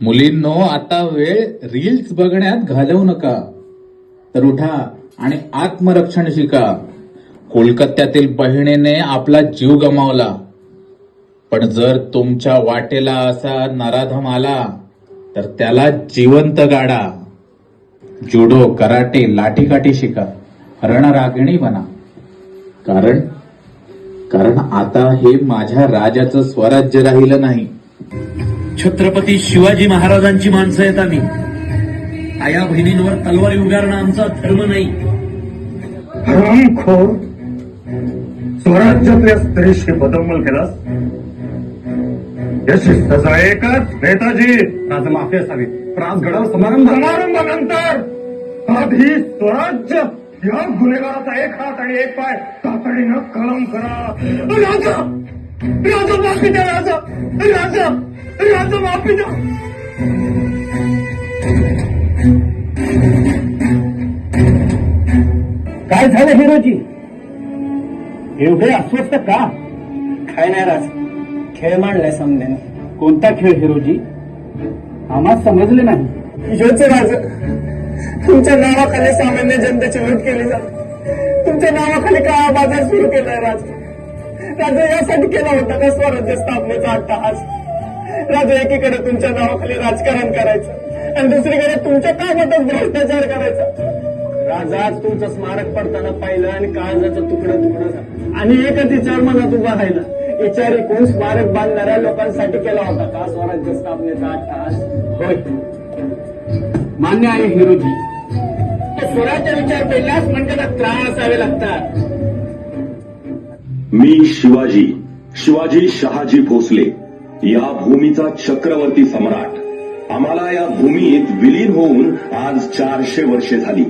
मुलींनो आता वेळ रील्स बघण्यात घालवू नका. तर उठा आणि आत्मरक्षण शिका. कोलकात्यातील बहिणीने आपला जीव गमावला. पण जर तुमच्या वाटेला असा नराधम आला तर त्याला जिवंत गाडा. जुडो कराटे लाठीकाठी शिका. रणरागिणी बना. कारण कारण आता हे माझ्या राजाचं स्वराज्य राहिलं नाही. छत्रपती शिवाजी महाराजांची माणसं आहेत आम्ही. आया बहिणींवर तलवारी उगारणं आमचा धर्म नाही. हरामखोर स्वराज्यातल्या स्त्रीशी बदंगल केलास? याची सजा एकच नेताजी. राज माफी असावी. प्रास घडाव समारंभ. समारंभानंतर आधी स्वराज्य या गुन्हेगाराचा एक हात आणि एक पाय तातडीनं कलम करा. राजा! राजा माफी द्या राजा! राजा! राजा माफी द्या! काय झालं हिरोजी? एवढे अस्वस्थ का? काय नाही राज. खेळ मांडलाय समजेने कोणता खेळ हिरोजी? आम्हाला समजले नाही. योच राज. तुमच्या नावाखाली सामान्य जनतेची लूट केली जाते. तुमच्या नावाखाली काळा बाजार सुरू केलाय राजा. राजा यासाठी केला होता का स्वराज्य स्थापनेचा अट्टहास? राजा एकीकडे तुमच्या नावाखाली राजकारण करायचं आणि दुसरीकडे तुमच्या कामातच भ्रष्टाचार करायचा. राजा तुमचं स्मारक पडताना पाहिलं आणि काळजाचा तुकडा तुकडा झाला. आणि एकच विचार मनात उभा राहिला. विचार एकूण स्मारक बांधणाऱ्या लोकांसाठी केला होता का स्वराज्य स्थापनेचा अट्टहास? होय. मान्य आहे हिरोजी स्वराज्य विचार पेलल्यास म्हणजे त्याला त्रास असावे लागतात. मी शिवाजी शिवाजी शहाजी भोसले या भूमीचा चक्रवर्ती सम्राट. आम्हाला या भूमीत विलीन होऊन आज चारशे वर्षे झाली.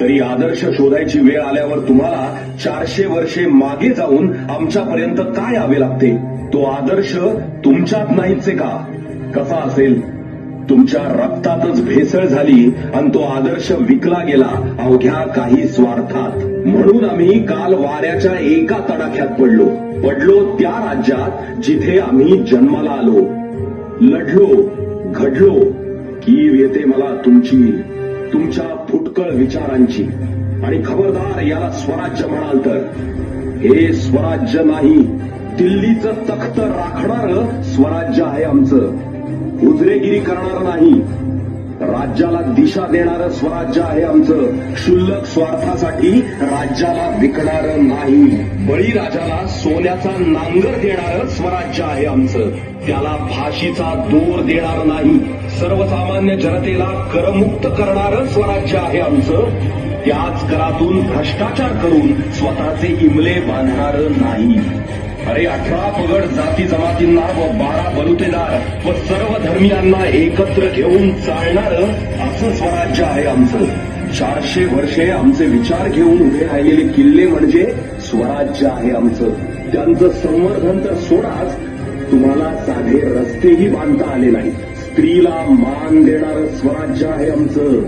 तरी आदर्श शोधायची वेळ आल्यावर तुम्हाला चारशे वर्षे मागे जाऊन आमच्यापर्यंत काय यावे लागते? तो आदर्श तुमच्यात नाहीच का? कसा असेल? तुमच्या रक्तातच भेसळ झाली आणि तो आदर्श विकला गेला. अवघ्या काही स्वार्थात. म्हणून आम्ही काल वाऱ्याच्या एका तडाख्यात पडलो. पडलो त्या राज्यात जिथे आम्ही जन्माला आलो. लढलो घडलो. कीव येते मला तुमची तुमच्या फुटकळ विचारांची. आणि खबरदार याला स्वराज्य म्हणाल तर. हे स्वराज्य नाही दिल्लीचं तख्त राखणार स्वराज्य आहे आमचं. उजरेगिरी करणार नाही. राज्याला दिशा देणारं स्वराज्य आहे आमचं. क्षुल्लक स्वार्थासाठी राज्याला विकणारं नाही. बळीराजाला सोन्याचा नांगर देणारं स्वराज्य आहे आमचं. त्याला फाशीचा दोर देणार नाही. सर्वसामान्य जनतेला करमुक्त करणारं स्वराज्य आहे आमचं. त्याच करातून भ्रष्टाचार करून स्वतःचे इमले बांधणारं नाही. अरे अठरा पगड जाती जमातींना व बारा बलुतेदार व सर्व धर्मियांना एकत्र घेऊन चालणार असं स्वराज्य आहे आमचं. चारशे वर्षे आमचे विचार घेऊन उभे राहिलेले किल्ले म्हणजे स्वराज्य आहे आमचं. त्यांचं संवर्धन तर सोडाच तुम्हाला साधे रस्तेही बांधता आले नाही स्त्रीला मान देणारं स्वराज्य आहे आमचं.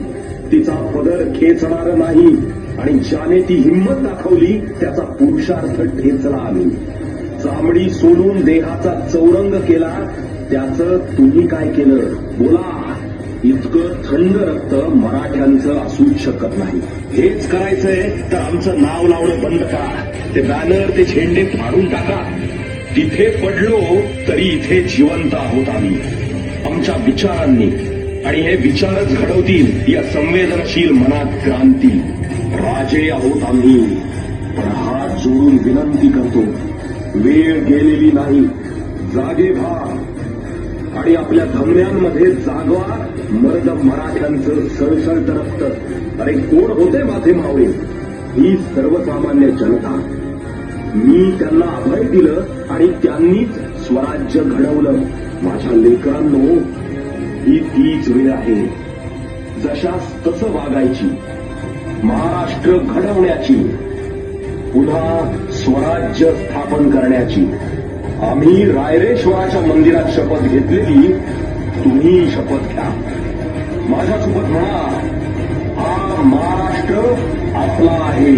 तिचा पदर खेचणार नाही आणि ज्याने ती हिंमत दाखवली त्याचा पुरुषार्थ ठेचला आम्ही. चामडी सोडून देहाचा चौरंग केला. त्याचं तुम्ही काय केलं? बोला. इतकं थंड रक्त मराठ्यांचं असूच शकत नाही. हेच करायचंय तर आमचं नाव लावणं बंद करा. ते बॅनर ते झेंडे फाडून टाका. तिथे पडलो तरी इथे जिवंत आहोत आम्ही. आमच्या विचारांनी. आणि हे विचारच घडवतील या संवेदनशील मनात क्रांती. राजे आहोत आम्ही. पण हात जोडून विनंती करतो. वेळ गेलेली नाही. जागे व्हा. आणि आपल्या धमन्यांमध्ये जागवा. मर्द मराठ्यांचं सळसळत रक्त. अरे कोण होते माझे मावळे? ही सर्वसामान्य जनता. मी त्यांना अभय दिलं आणि त्यांनीच स्वराज्य घडवलं. माझ्या लेकरांनो ही तीच वेळ आहे. जशास तसं वागायची. महाराष्ट्र घडवण्याची. पुन्हा स्वराज्य स्थापन करण्याची. आम्ही रायरेश्वराच्या मंदिरात शपथ घेतलेली तुम्ही शपथ घ्या. माझ्यासोबत म्हणा हा महाराष्ट्र आपला आहे.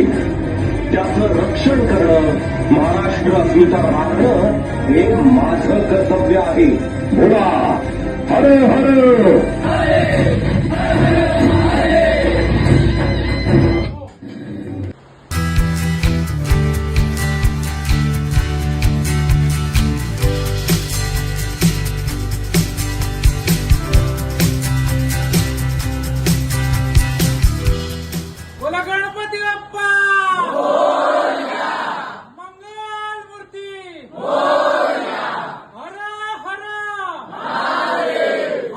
त्याचं रक्षण करणं महाराष्ट्र अस्मिता राखणं हे माझं कर्तव्य आहे. बोला. हर. हर! बोला गणपती बाप्पा